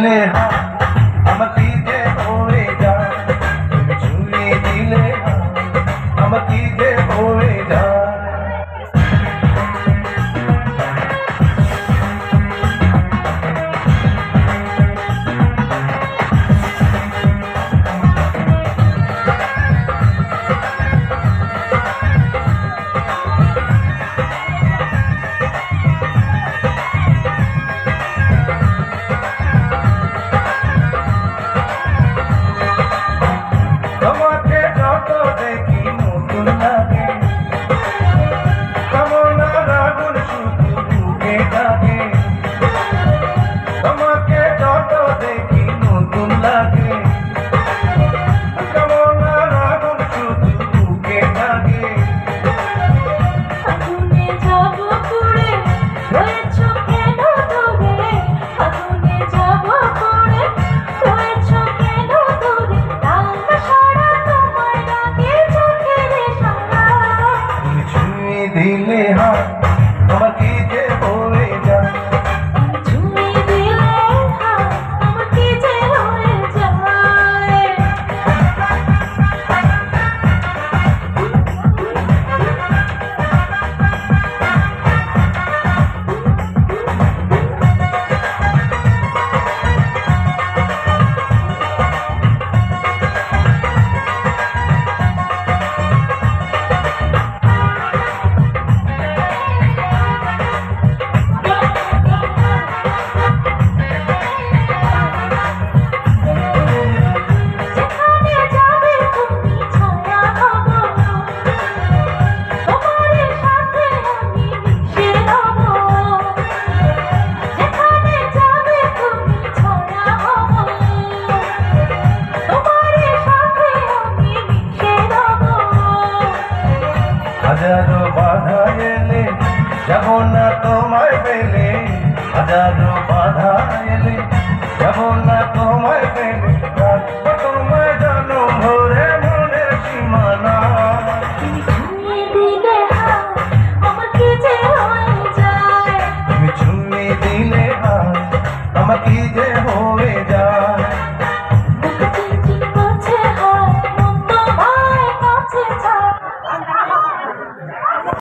দিলে আমার দিকে পড়ে যায় ছুঁয়ে দিলে আমার দিকে পড়ে দিলে হাত বাধা এলে যাব না তোমার পেলে হাজারো বাধা এলে যাব না তোমার পেলে তোমার জানো ভরে মনের সীমানা। আমাকে যে